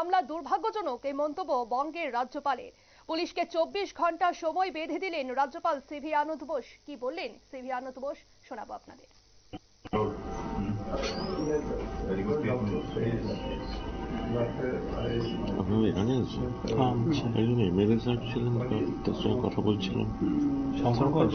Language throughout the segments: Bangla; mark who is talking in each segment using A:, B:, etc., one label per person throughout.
A: হামলা দুর্ভাগ্যজনক এই মন্তব্য বঙ্গের রাজ্যপালের। পুলিশকে চব্বিশ ঘণ্টা সময় বেঁধে দিলেন রাজ্যপাল সিভি আনন্দ বোস। কি বললেন সিভি আনন্দ বোস? শোনাবো আপনাদের.
B: আপনারা এখানে আছেন?
C: হ্যাঁ
B: একজন এমএলএ সাহেব ছিলেন তার সঙ্গে কথা বলছিলাম।
C: শঙ্কর ঘোষ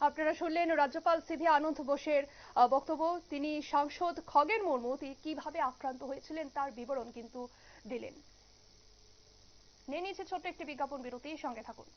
A: আপনারা শুনলেন রাজ্যপাল সিভি আনন্দ বোসের বক্তব্য। তিনি সাংসদ খগেন মুর্মু কীভাবে আক্রান্ত হয়েছিলেন তার বিবরণ কিন্তু দিলেন। নিয়ে নিয়েছে ছোট্ট একটি বিজ্ঞাপন বিরতি, সঙ্গে থাকুন।